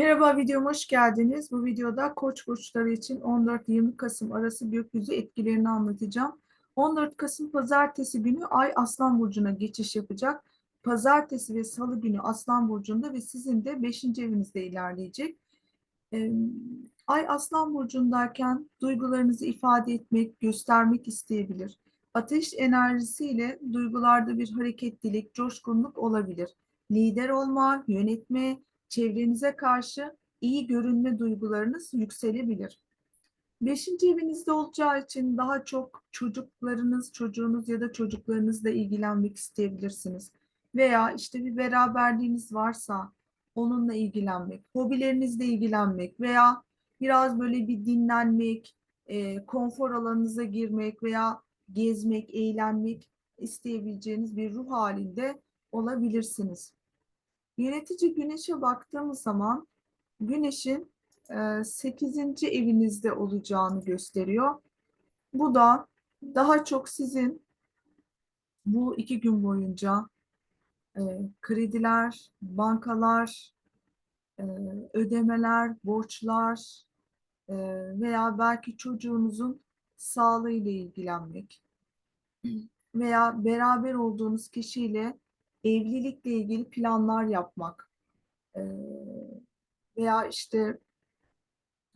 Merhaba videoma hoş geldiniz. Bu videoda Koç burçları için 14-20 Kasım arası gökyüzü etkilerini anlatacağım. 14 Kasım pazartesi günü Ay Aslan burcuna geçiş yapacak. Pazartesi ve Salı günü Aslan burcunda ve sizin de 5. evinizde ilerleyecek. Ay Aslan burcundayken duygularınızı ifade etmek, göstermek isteyebilir. Ateş enerjisiyle duygularda bir hareketlilik, coşkunluk olabilir. Lider olma, yönetme, çevrenize karşı iyi görünme duygularınız yükselebilir. Beşinci evinizde olacağı için daha çok çocuklarınız, çocuğunuz ya da çocuklarınızla ilgilenmek isteyebilirsiniz. Veya işte bir beraberliğiniz varsa onunla ilgilenmek, hobilerinizle ilgilenmek veya biraz böyle bir dinlenmek, e, konfor alanınıza girmek veya gezmek, eğlenmek isteyebileceğiniz bir ruh halinde olabilirsiniz. Yönetici güneşe baktığımız zaman güneşin 8. evinizde olacağını gösteriyor. Bu da daha çok sizin bu iki gün boyunca e, krediler, bankalar, e, ödemeler, borçlar e, veya belki çocuğunuzun sağlığı ile ilgilenmek veya beraber olduğunuz kişiyle evlilikle ilgili planlar yapmak veya işte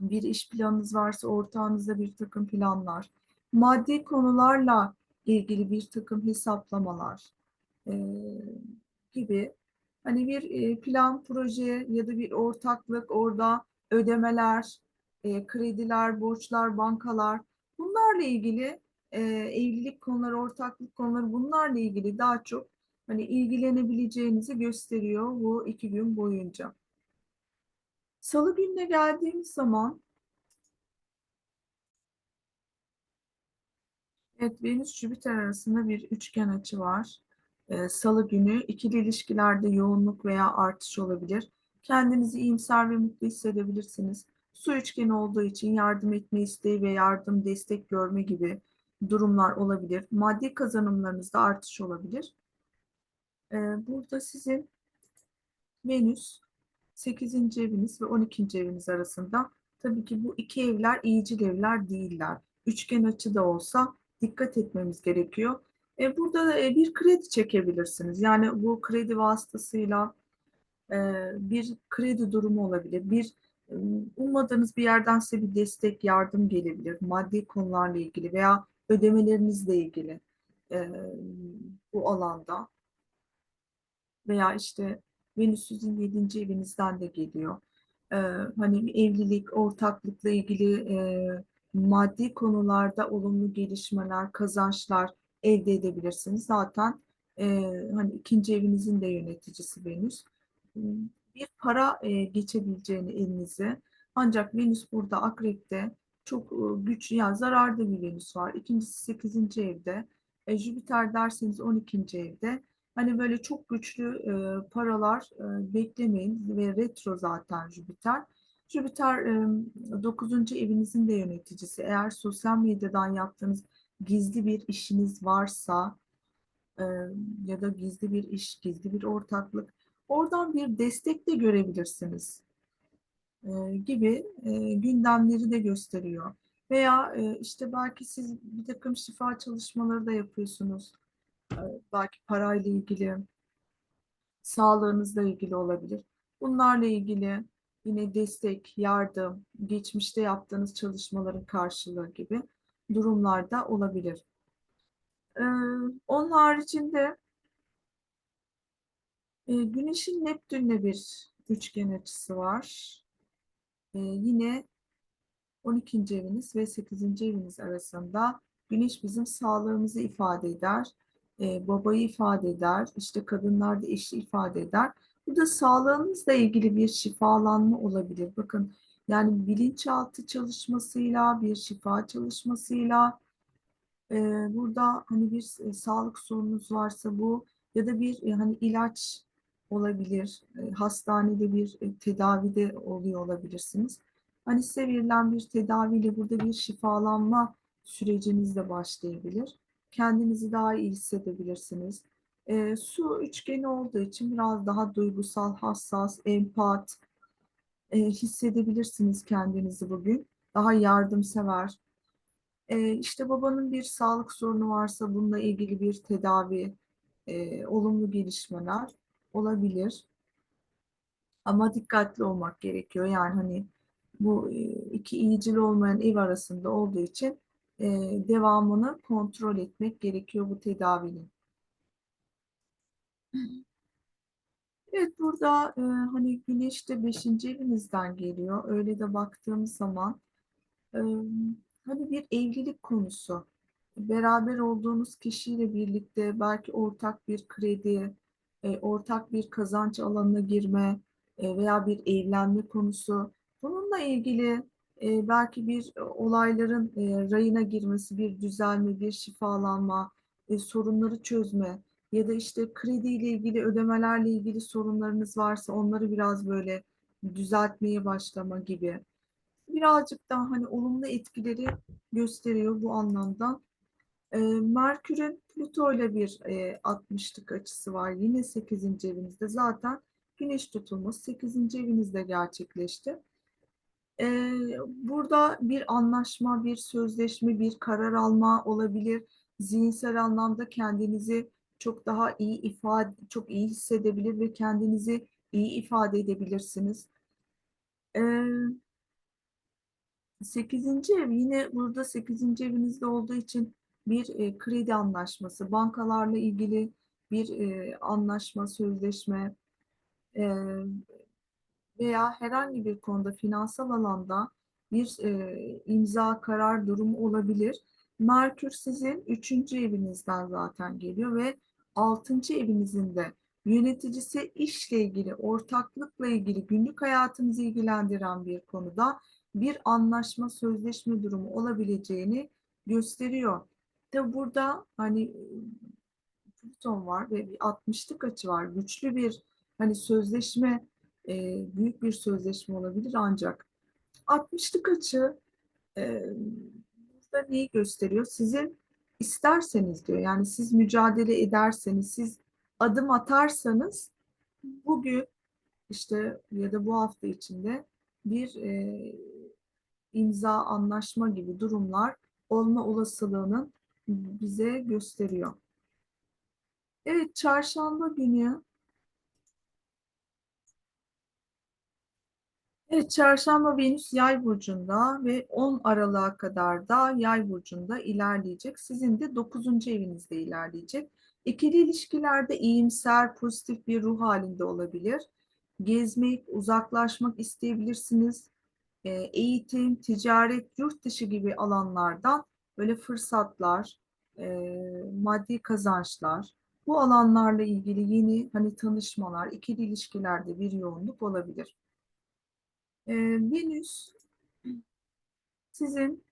bir iş planınız varsa ortağınızda bir takım planlar, maddi konularla ilgili bir takım hesaplamalar gibi. Hani bir plan, proje ya da bir ortaklık orada ödemeler, krediler, borçlar, bankalar bunlarla ilgili evlilik konuları, ortaklık konuları bunlarla ilgili daha çok hani ilgilenebileceğinizi gösteriyor bu iki gün boyunca. Salı gününe geldiğimiz zaman evet Venüs Jüpiter arasında bir üçgen açı var. Ee, Salı günü ikili ilişkilerde yoğunluk veya artış olabilir. Kendinizi iyimser ve mutlu hissedebilirsiniz. Su üçgeni olduğu için yardım etme isteği ve yardım, destek görme gibi durumlar olabilir. Maddi kazanımlarınızda artış olabilir. Ee, burada sizin Venüs 8. eviniz ve 12. eviniz arasında. Tabii ki bu iki evler iyicil evler değiller. Üçgen açı da olsa dikkat etmemiz gerekiyor. E, burada da e, bir kredi çekebilirsiniz. Yani bu kredi vasıtasıyla e, bir kredi durumu olabilir. Bir e, ummadığınız bir yerden size bir destek, yardım gelebilir. Maddi konularla ilgili veya ödemelerinizle ilgili e, bu alanda. Veya işte Venüs sizin 7. evinizden de geliyor. Ee, hani evlilik, ortaklıkla ilgili e, maddi konularda olumlu gelişmeler, kazançlar elde edebilirsiniz. Zaten e, hani ikinci evinizin de yöneticisi Venüs. Bir para e, geçebileceğini elinize. Ancak Venüs burada Akrep'te çok e, güçlü, yani zararda bir Venüs var. İkincisi 8. evde. E, Jüpiter derseniz 12. evde. Hani böyle çok güçlü e, paralar e, beklemeyin ve retro zaten Jüpiter. Jüpiter e, 9. evinizin de yöneticisi. Eğer sosyal medyadan yaptığınız gizli bir işiniz varsa e, ya da gizli bir iş, gizli bir ortaklık oradan bir destek de görebilirsiniz e, gibi e, gündemleri de gösteriyor. Veya e, işte belki siz bir takım şifa çalışmaları da yapıyorsunuz belki parayla ilgili, sağlığınızla ilgili olabilir. Bunlarla ilgili yine destek, yardım, geçmişte yaptığınız çalışmaların karşılığı gibi durumlarda olabilir. Ee, onun haricinde e, Güneş'in Neptün'le bir üçgen açısı var. Ee, yine 12. eviniz ve 8. eviniz arasında Güneş bizim sağlığımızı ifade eder e, babayı ifade eder, işte kadınlar da eşi ifade eder. Bu da sağlığınızla ilgili bir şifalanma olabilir. Bakın yani bilinçaltı çalışmasıyla, bir şifa çalışmasıyla e, burada hani bir e, sağlık sorununuz varsa bu ya da bir e, hani ilaç olabilir, e, hastanede bir e, tedavide oluyor olabilirsiniz. Hani size verilen bir tedaviyle burada bir şifalanma süreciniz de başlayabilir kendinizi daha iyi hissedebilirsiniz. E, su üçgeni olduğu için biraz daha duygusal, hassas, empat, e, hissedebilirsiniz kendinizi bugün. Daha yardımsever. E, işte babanın bir sağlık sorunu varsa bununla ilgili bir tedavi, e, olumlu gelişmeler olabilir. Ama dikkatli olmak gerekiyor. Yani hani bu e, iki iyicil olmayan ev arasında olduğu için e, devamını kontrol etmek gerekiyor bu tedavinin. Evet burada e, hani güneş de 5. evinizden geliyor. Öyle de baktığımız zaman e, hani bir evlilik konusu. Beraber olduğunuz kişiyle birlikte belki ortak bir kredi, e, ortak bir kazanç alanına girme e, veya bir evlenme konusu. Bununla ilgili e, belki bir e, olayların e, rayına girmesi, bir düzelme, bir şifalanma, e, sorunları çözme ya da işte krediyle ilgili, ödemelerle ilgili sorunlarınız varsa onları biraz böyle düzeltmeye başlama gibi. Birazcık daha hani olumlu etkileri gösteriyor bu anlamda. E, Merkür'ün Plüto ile bir e, 60'lık açısı var. Yine 8. evinizde. Zaten Güneş tutulması 8. evinizde gerçekleşti. E, burada bir anlaşma, bir sözleşme, bir karar alma olabilir. Zihinsel anlamda kendinizi çok daha iyi ifade, çok iyi hissedebilir ve kendinizi iyi ifade edebilirsiniz. Ee, 8. ev yine burada 8. evinizde olduğu için bir e, kredi anlaşması, bankalarla ilgili bir e, anlaşma, sözleşme e, veya herhangi bir konuda finansal alanda bir e, imza karar durumu olabilir. Merkür sizin 3. evinizden zaten geliyor ve 6. evinizin de yöneticisi işle ilgili, ortaklıkla ilgili, günlük hayatınızı ilgilendiren bir konuda bir anlaşma, sözleşme durumu olabileceğini gösteriyor. Tabi burada hani Plüton var ve bir 60'lık açı var. Güçlü bir hani sözleşme, e, büyük bir sözleşme olabilir ancak 60'lık açı e, burada neyi gösteriyor? Sizin isterseniz diyor. Yani siz mücadele ederseniz, siz adım atarsanız bugün işte ya da bu hafta içinde bir e, imza, anlaşma gibi durumlar olma olasılığının bize gösteriyor. Evet, çarşamba günü Evet, çarşamba Venüs yay burcunda ve 10 Aralık'a kadar da yay burcunda ilerleyecek. Sizin de 9. evinizde ilerleyecek. İkili ilişkilerde iyimser, pozitif bir ruh halinde olabilir. Gezmek, uzaklaşmak isteyebilirsiniz. E, eğitim, ticaret, yurt dışı gibi alanlardan böyle fırsatlar, e, maddi kazançlar, bu alanlarla ilgili yeni hani tanışmalar, ikili ilişkilerde bir yoğunluk olabilir. E, Venüs sizin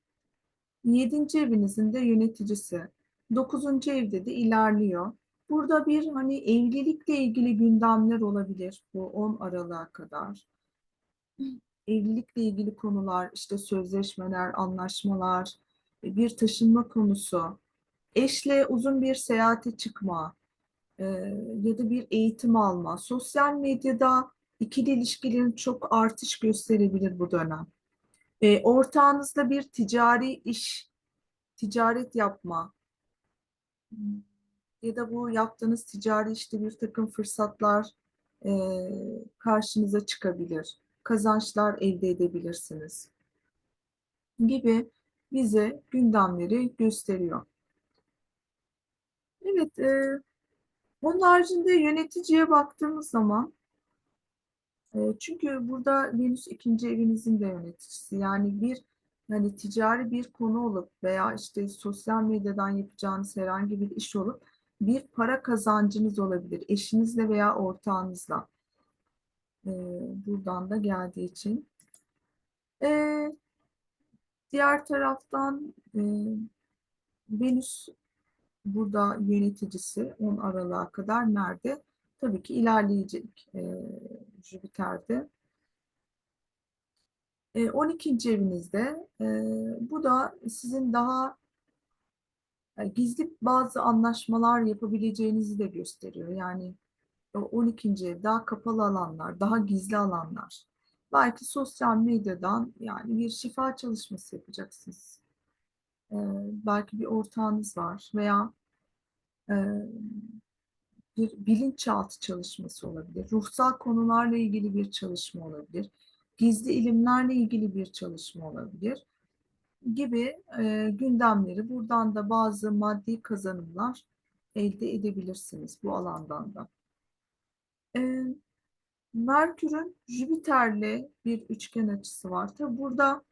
7. evinizin de yöneticisi. 9. evde de ilerliyor. Burada bir hani evlilikle ilgili gündemler olabilir bu 10 Aralık'a kadar. Evlilikle ilgili konular, işte sözleşmeler, anlaşmalar, bir taşınma konusu, eşle uzun bir seyahate çıkma e, ya da bir eğitim alma. Sosyal medyada ikili ilişkilerin çok artış gösterebilir bu dönem. E, ortağınızla bir ticari iş, ticaret yapma ya da bu yaptığınız ticari işte bir takım fırsatlar e, karşınıza çıkabilir. Kazançlar elde edebilirsiniz gibi bize gündemleri gösteriyor. Evet, e, bunun haricinde yöneticiye baktığımız zaman çünkü burada Venüs ikinci evinizin de yöneticisi. Yani bir hani ticari bir konu olup veya işte sosyal medyadan yapacağınız herhangi bir iş olup bir para kazancınız olabilir. Eşinizle veya ortağınızla. E, buradan da geldiği için. E, diğer taraftan e, Venüs burada yöneticisi 10 Aralık'a kadar nerede? Tabii ki ilerleyecek e, Jüpiter'de. E, 12. evinizde e, bu da sizin daha e, gizli bazı anlaşmalar yapabileceğinizi de gösteriyor. Yani o 12. ev daha kapalı alanlar, daha gizli alanlar. Belki sosyal medyadan yani bir şifa çalışması yapacaksınız. Belki bir ortağınız var veya e, bir bilinçaltı çalışması olabilir. Ruhsal konularla ilgili bir çalışma olabilir. Gizli ilimlerle ilgili bir çalışma olabilir gibi e, gündemleri buradan da bazı maddi kazanımlar elde edebilirsiniz bu alandan da. E, Merkür'ün Jüpiter'le bir üçgen açısı var. Tabi burada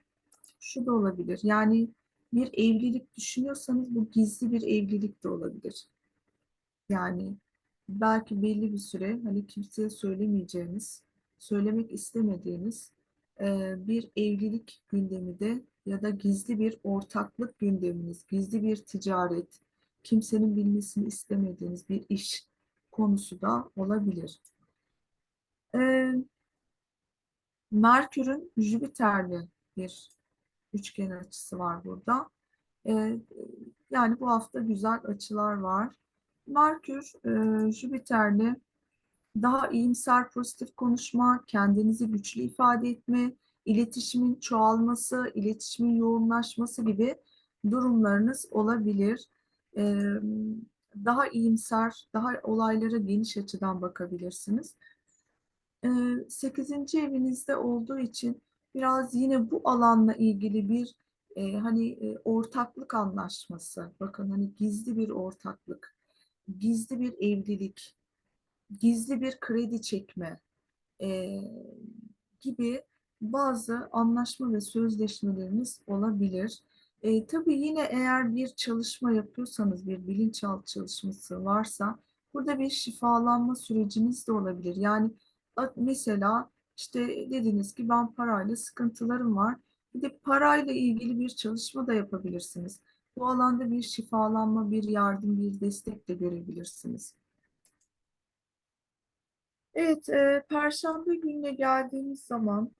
şu da olabilir. Yani bir evlilik düşünüyorsanız bu gizli bir evlilik de olabilir. Yani belki belli bir süre hani kimseye söylemeyeceğiniz, söylemek istemediğiniz e, bir evlilik gündemi de ya da gizli bir ortaklık gündeminiz, gizli bir ticaret, kimsenin bilmesini istemediğiniz bir iş konusu da olabilir. E, Merkür'ün Jüpiter'le bir üçgen açısı var burada. E, yani bu hafta güzel açılar var. Merkür, e, Jüpiter'le daha iyimser, pozitif konuşma, kendinizi güçlü ifade etme, iletişimin çoğalması, iletişimin yoğunlaşması gibi durumlarınız olabilir. E, daha iyimser, daha olaylara geniş açıdan bakabilirsiniz. E, 8. evinizde olduğu için biraz yine bu alanla ilgili bir e, hani e, ortaklık anlaşması, bakın hani gizli bir ortaklık, gizli bir evlilik, gizli bir kredi çekme e, gibi bazı anlaşma ve sözleşmeleriniz olabilir. E, tabii yine eğer bir çalışma yapıyorsanız, bir bilinçaltı çalışması varsa burada bir şifalanma süreciniz de olabilir. Yani mesela işte dediniz ki ben parayla sıkıntılarım var. Bir de parayla ilgili bir çalışma da yapabilirsiniz. Bu alanda bir şifalanma, bir yardım, bir destek de görebilirsiniz. Evet, e, Perşembe gününe geldiğimiz zaman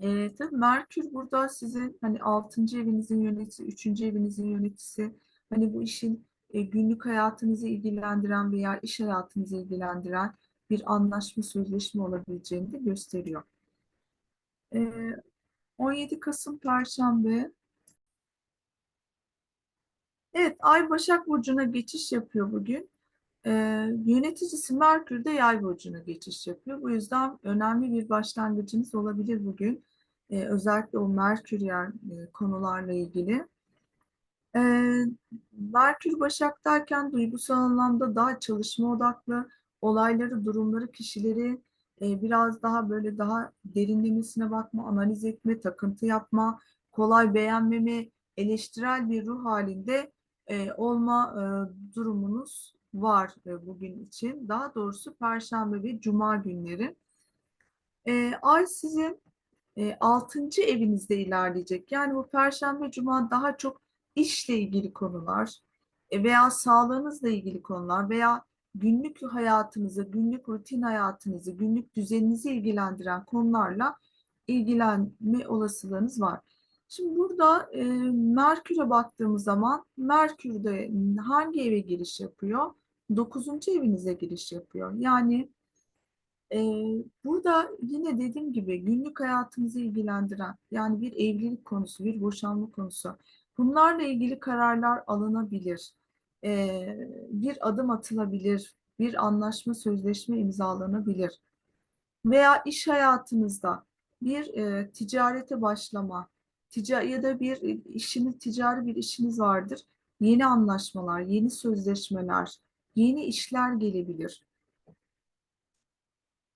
e, tabii Merkür burada sizin hani 6. evinizin yöneticisi, 3. evinizin yöneticisi, hani bu işin e, günlük hayatınızı ilgilendiren veya iş hayatınızı ilgilendiren bir anlaşma, sözleşme olabileceğini de gösteriyor. E, 17 Kasım Perşembe. Evet, Ay Başak Burcu'na geçiş yapıyor bugün. Ee, yöneticisi Merkür de Yay burcuna geçiş yapıyor. Bu yüzden önemli bir başlangıcınız olabilir bugün. Ee, özellikle o Merkür yer e, konularla ilgili. Ee, Merkür Başak'tayken duygusal anlamda daha çalışma odaklı, olayları, durumları, kişileri e, biraz daha böyle daha derinlemesine bakma, analiz etme, takıntı yapma, kolay beğenmeme, eleştirel bir ruh halinde e, olma e, durumunuz var e, bugün için. Daha doğrusu Perşembe ve Cuma günleri. E, ay sizin e, 6. evinizde ilerleyecek. Yani bu Perşembe, Cuma daha çok işle ilgili konular e, veya sağlığınızla ilgili konular veya günlük hayatınızı, günlük rutin hayatınızı, günlük düzeninizi ilgilendiren konularla ilgilenme olasılığınız var. Şimdi burada e, Merkür'e baktığımız zaman Merkür'de hangi eve giriş yapıyor? Dokuzuncu evinize giriş yapıyor. Yani e, burada yine dediğim gibi günlük hayatımızı ilgilendiren yani bir evlilik konusu, bir boşanma konusu bunlarla ilgili kararlar alınabilir. E, bir adım atılabilir, bir anlaşma, sözleşme imzalanabilir. Veya iş hayatınızda bir e, ticarete başlama, tica ya da bir işiniz, ticari bir işiniz vardır. Yeni anlaşmalar, yeni sözleşmeler, yeni işler gelebilir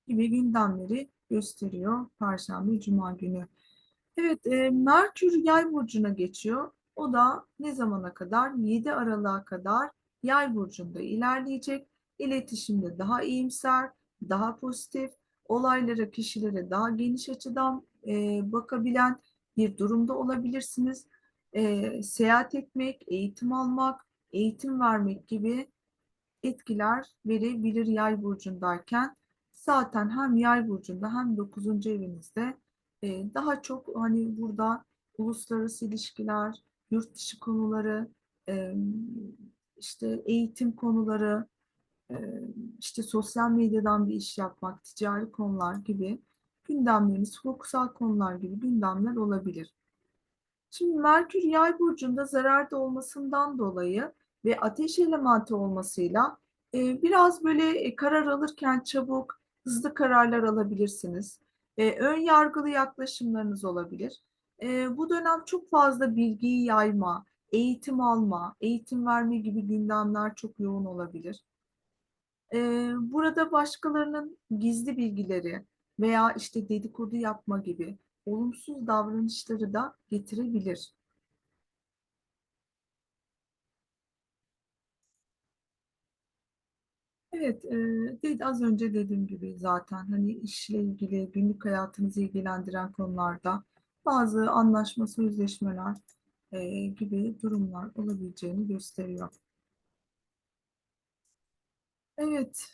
gibi gündemleri gösteriyor Perşembe, Cuma günü. Evet, e, Merkür Yay burcuna geçiyor. O da ne zamana kadar? 7 Aralık'a kadar Yay burcunda ilerleyecek. İletişimde daha iyimser, daha pozitif, olaylara, kişilere daha geniş açıdan e, bakabilen bir durumda olabilirsiniz. E, seyahat etmek, eğitim almak, eğitim vermek gibi etkiler verebilir yay burcundayken. Zaten hem yay burcunda hem 9. evinizde e, daha çok hani burada uluslararası ilişkiler, yurt dışı konuları, e, işte eğitim konuları, işte sosyal medyadan bir iş yapmak, ticari konular gibi gündemleriniz hukuksal konular gibi gündemler olabilir. Şimdi Merkür Yay burcunda zararda olmasından dolayı ve ateş elementi olmasıyla e, biraz böyle e, karar alırken çabuk, hızlı kararlar alabilirsiniz. E, ön yargılı yaklaşımlarınız olabilir. E, bu dönem çok fazla bilgiyi yayma, eğitim alma, eğitim verme gibi gündemler çok yoğun olabilir. E, burada başkalarının gizli bilgileri veya işte dedikodu yapma gibi olumsuz davranışları da getirebilir. Evet, e, az önce dediğim gibi zaten hani işle ilgili günlük hayatınızı ilgilendiren konularda bazı anlaşma, sözleşmeler e, gibi durumlar olabileceğini gösteriyor. Evet,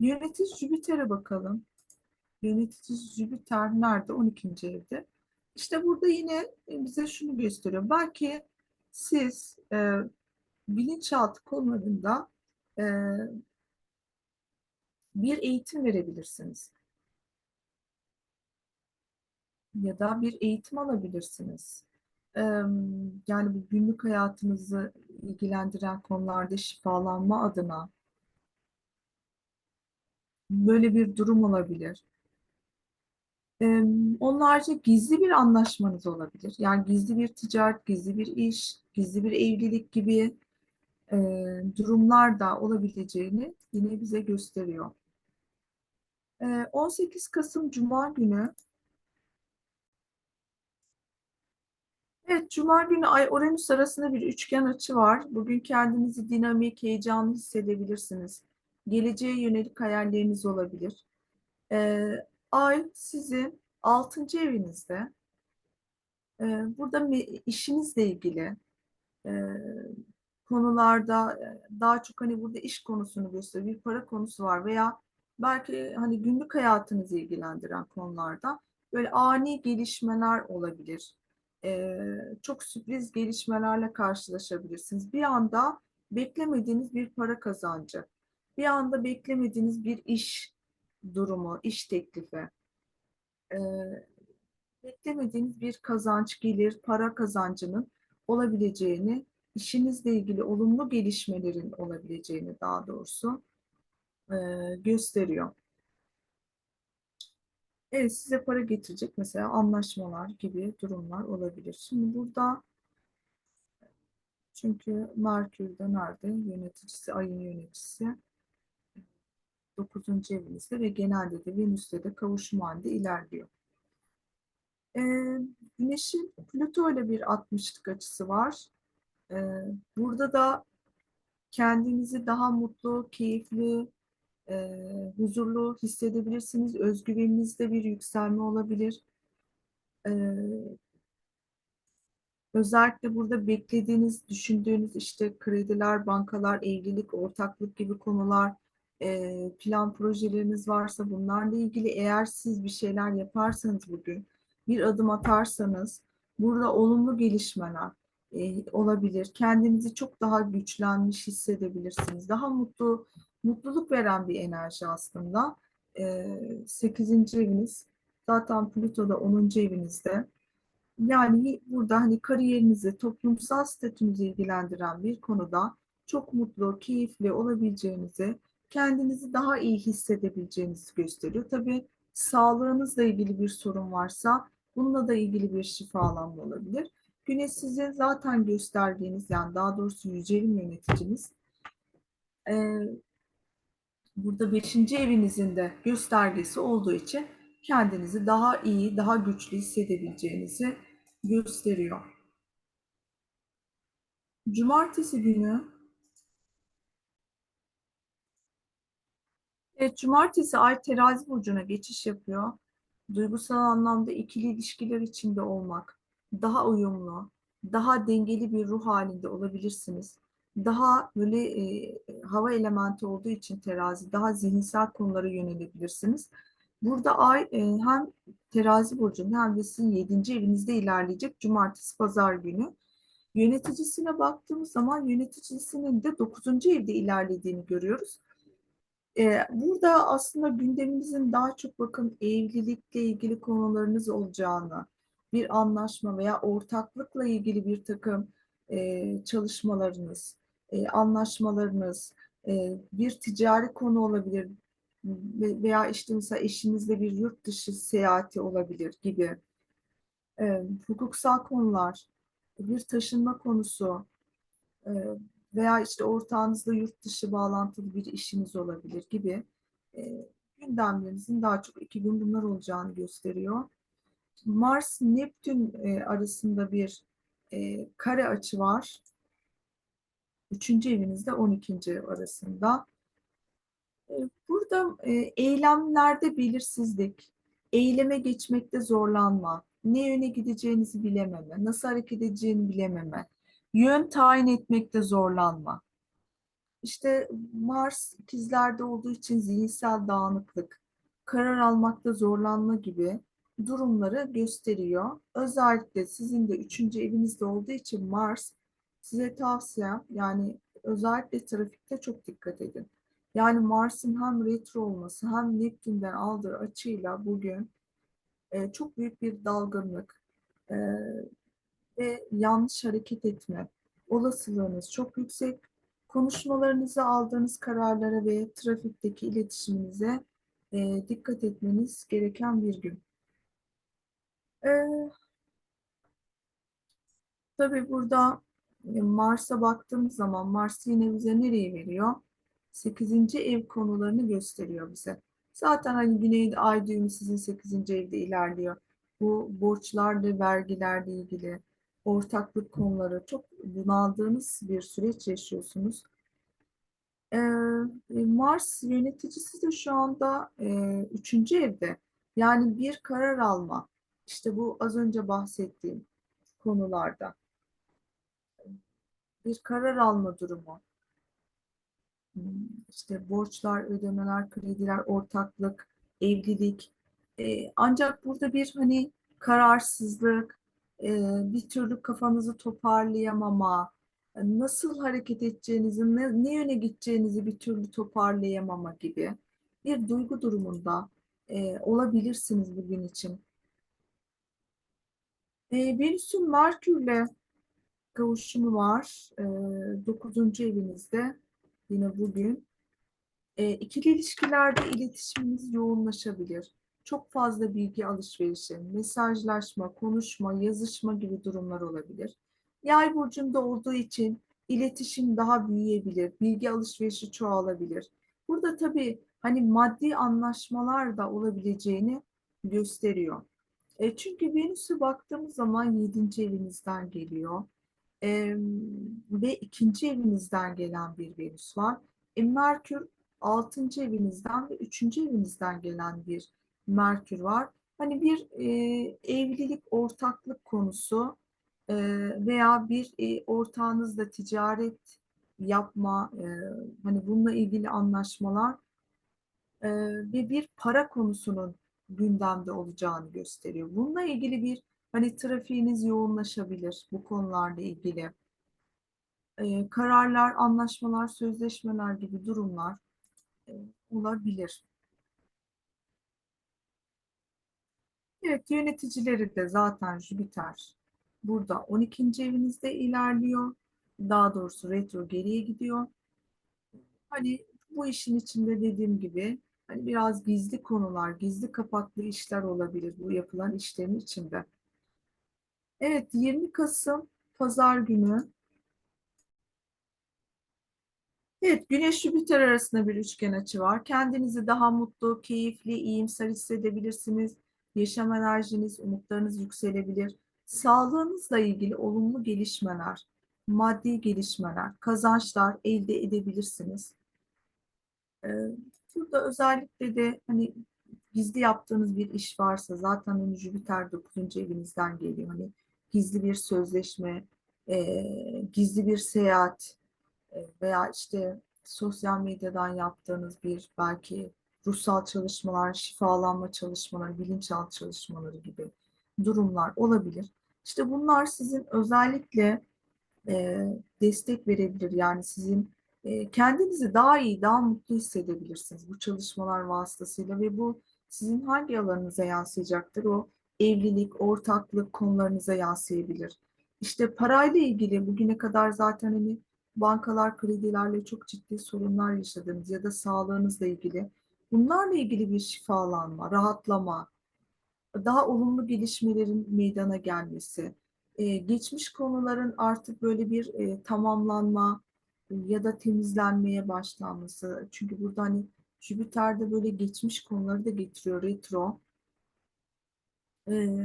yönetici Jüpiter'e bakalım. Yönetici Jüpiter nerede? 12. evde. İşte burada yine bize şunu gösteriyor. Belki siz e, bilinçaltı konularında e, bir eğitim verebilirsiniz. Ya da bir eğitim alabilirsiniz. E, yani bu günlük hayatınızı ilgilendiren konularda şifalanma adına böyle bir durum olabilir. Onlarca gizli bir anlaşmanız olabilir. Yani gizli bir ticaret, gizli bir iş, gizli bir evlilik gibi e, durumlar da olabileceğini yine bize gösteriyor. E, 18 Kasım Cuma günü Evet, Cuma günü Ay Uranüs arasında bir üçgen açı var. Bugün kendinizi dinamik, heyecanlı hissedebilirsiniz. Geleceğe yönelik hayalleriniz olabilir. Ee, Ay sizin 6. evinizde. Ee, burada işinizle ilgili e, konularda e, daha çok hani burada iş konusunu gösteriyor. Bir para konusu var veya belki hani günlük hayatınızı ilgilendiren konularda böyle ani gelişmeler olabilir. Çok sürpriz gelişmelerle karşılaşabilirsiniz. Bir anda beklemediğiniz bir para kazancı, bir anda beklemediğiniz bir iş durumu, iş teklifi, e, beklemediğiniz bir kazanç, gelir, para kazancının olabileceğini, işinizle ilgili olumlu gelişmelerin olabileceğini daha doğrusu e, gösteriyor. Evet, size para getirecek mesela anlaşmalar gibi durumlar olabilir. Şimdi burada çünkü Merkür'de nerede? Yöneticisi, ayın yöneticisi. 9. evinizde ve genelde de Venüs'te de kavuşum halinde ilerliyor. E, Güneş'in Plüto ile bir 60'lık açısı var. E, burada da kendinizi daha mutlu, keyifli, e, huzurlu hissedebilirsiniz. Özgüveninizde bir yükselme olabilir. E, özellikle burada beklediğiniz, düşündüğünüz işte krediler, bankalar, evlilik, ortaklık gibi konular plan projeleriniz varsa bunlarla ilgili eğer siz bir şeyler yaparsanız bugün bir adım atarsanız burada olumlu gelişmeler e, olabilir. Kendinizi çok daha güçlenmiş hissedebilirsiniz. Daha mutlu, mutluluk veren bir enerji aslında. E, 8. eviniz zaten Plüto da 10. evinizde. Yani burada hani kariyerinizi, toplumsal statünüzü ilgilendiren bir konuda çok mutlu, keyifli olabileceğinizi kendinizi daha iyi hissedebileceğinizi gösteriyor. Tabii sağlığınızla ilgili bir sorun varsa bununla da ilgili bir şifalanma olabilir. Güneş sizin zaten gösterdiğiniz yani daha doğrusu yücelim yöneticiniz. Ee, burada beşinci evinizin de göstergesi olduğu için kendinizi daha iyi, daha güçlü hissedebileceğinizi gösteriyor. Cumartesi günü Evet, cumartesi ay terazi burcuna geçiş yapıyor. Duygusal anlamda ikili ilişkiler içinde olmak, daha uyumlu, daha dengeli bir ruh halinde olabilirsiniz. Daha böyle e, hava elementi olduğu için terazi, daha zihinsel konulara yönelebilirsiniz. Burada ay e, hem terazi burcunda hem de sizin 7. evinizde ilerleyecek cumartesi pazar günü. Yöneticisine baktığımız zaman yöneticisinin de 9. evde ilerlediğini görüyoruz. Burada aslında gündeminizin daha çok bakın evlilikle ilgili konularınız olacağını, bir anlaşma veya ortaklıkla ilgili bir takım e, çalışmalarınız, anlaşmalarınız, bir ticari konu olabilir ve- veya işte mesela eşinizle bir yurt dışı seyahati olabilir gibi. Hukuksal konular, bir taşınma konusu, veya işte ortağınızla yurt dışı bağlantılı bir işiniz olabilir gibi e, gündemlerinizin daha çok iki gün bunlar olacağını gösteriyor. Mars-Neptün e, arasında bir e, kare açı var. Üçüncü evinizde 12. arasında. E, Burada e, eylemlerde belirsizlik, eyleme geçmekte zorlanma, ne yöne gideceğinizi bilememe, nasıl hareket edeceğini bilememe, yön tayin etmekte zorlanma. İşte Mars ikizlerde olduğu için zihinsel dağınıklık, karar almakta zorlanma gibi durumları gösteriyor. Özellikle sizin de üçüncü evinizde olduğu için Mars size tavsiyem yani özellikle trafikte çok dikkat edin. Yani Mars'ın hem retro olması hem Neptün'den aldığı açıyla bugün e, çok büyük bir dalgınlık e, ve yanlış hareket etme olasılığınız çok yüksek. Konuşmalarınıza, aldığınız kararlara ve trafikteki iletişiminize e, dikkat etmeniz gereken bir gün. E, tabii burada e, Mars'a baktığımız zaman Mars yine bize nereyi veriyor? 8. ev konularını gösteriyor bize. Zaten hani Güney'de ay düğümü sizin 8. evde ilerliyor. Bu borçlarla, vergilerle ilgili ortaklık konuları çok bunaldığınız bir süreç yaşıyorsunuz. Ee, Mars yöneticisi de şu anda e, üçüncü evde. Yani bir karar alma. İşte bu az önce bahsettiğim konularda. Bir karar alma durumu. İşte borçlar, ödemeler, krediler, ortaklık, evlilik. Ee, ancak burada bir hani kararsızlık, e, bir türlü kafanızı toparlayamama, nasıl hareket edeceğinizi, ne, ne yöne gideceğinizi bir türlü toparlayamama gibi bir duygu durumunda e, olabilirsiniz bugün için. E, Venüs'ün Merkür'le kavuşumu var. E, 9. evinizde yine bugün. E, ikili ilişkilerde iletişiminiz yoğunlaşabilir. Çok fazla bilgi alışverişi, mesajlaşma, konuşma, yazışma gibi durumlar olabilir. Yay burcunda olduğu için iletişim daha büyüyebilir, bilgi alışverişi çoğalabilir. Burada tabii hani maddi anlaşmalar da olabileceğini gösteriyor. E, çünkü Venüs'e baktığımız zaman 7. evinizden geliyor. E, ve ikinci evinizden gelen bir Venüs var. E, Merkür 6. evinizden ve 3. evinizden gelen bir Merkür var. Hani bir e, evlilik, ortaklık konusu e, veya bir e, ortağınızla ticaret yapma, e, hani bununla ilgili anlaşmalar e, ve bir para konusunun gündemde olacağını gösteriyor. Bununla ilgili bir hani trafiğiniz yoğunlaşabilir bu konularla ilgili. E, kararlar, anlaşmalar, sözleşmeler gibi durumlar e, olabilir. Evet, yöneticileri de zaten Jüpiter burada 12. evinizde ilerliyor. Daha doğrusu retro geriye gidiyor. Hani bu işin içinde dediğim gibi hani biraz gizli konular, gizli kapaklı işler olabilir bu yapılan işlerin içinde. Evet, 20 Kasım Pazar günü Evet, Güneş Jüpiter arasında bir üçgen açı var. Kendinizi daha mutlu, keyifli, iyimser hissedebilirsiniz. Yaşam enerjiniz, umutlarınız yükselebilir. Sağlığınızla ilgili olumlu gelişmeler, maddi gelişmeler, kazançlar elde edebilirsiniz. Ee, burada özellikle de hani gizli yaptığınız bir iş varsa zaten hani Jüpiter 9. evinizden geliyor. Hani gizli bir sözleşme, e, gizli bir seyahat, e, veya işte sosyal medyadan yaptığınız bir belki ruhsal çalışmalar, şifalanma çalışmaları, bilinçaltı çalışmaları gibi durumlar olabilir. İşte bunlar sizin özellikle e, destek verebilir. Yani sizin e, kendinizi daha iyi, daha mutlu hissedebilirsiniz bu çalışmalar vasıtasıyla ve bu sizin hangi alanınıza yansıyacaktır? O evlilik, ortaklık konularınıza yansıyabilir. İşte parayla ilgili bugüne kadar zaten hani bankalar kredilerle çok ciddi sorunlar yaşadınız ya da sağlığınızla ilgili. Bunlarla ilgili bir şifalanma, rahatlama, daha olumlu gelişmelerin meydana gelmesi, e, geçmiş konuların artık böyle bir e, tamamlanma ya da temizlenmeye başlanması. Çünkü burada hani Jüpiter'de böyle geçmiş konuları da getiriyor retro. E,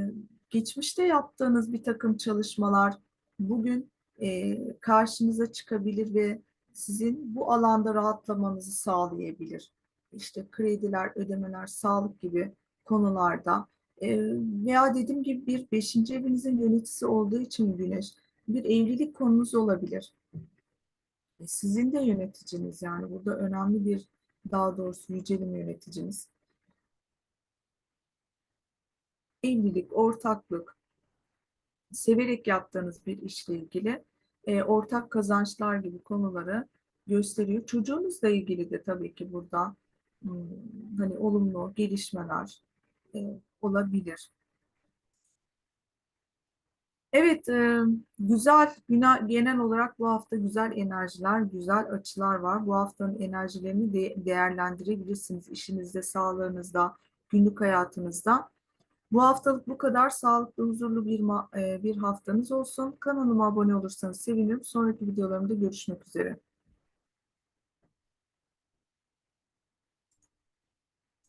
geçmişte yaptığınız bir takım çalışmalar bugün e, karşınıza çıkabilir ve sizin bu alanda rahatlamanızı sağlayabilir. İşte krediler, ödemeler, sağlık gibi konularda e, veya dediğim gibi bir beşinci evinizin yöneticisi olduğu için Güneş bir evlilik konunuz olabilir. E, sizin de yöneticiniz yani burada önemli bir daha doğrusu yücelim yöneticiniz. Evlilik, ortaklık, severek yaptığınız bir işle ilgili e, ortak kazançlar gibi konuları gösteriyor. Çocuğunuzla ilgili de tabii ki burada hani olumlu gelişmeler e, olabilir. Evet, e, güzel, genel olarak bu hafta güzel enerjiler, güzel açılar var. Bu haftanın enerjilerini de değerlendirebilirsiniz işinizde, sağlığınızda, günlük hayatınızda. Bu haftalık bu kadar sağlıklı, huzurlu bir e, bir haftanız olsun. Kanalıma abone olursanız sevinirim. Sonraki videolarımda görüşmek üzere.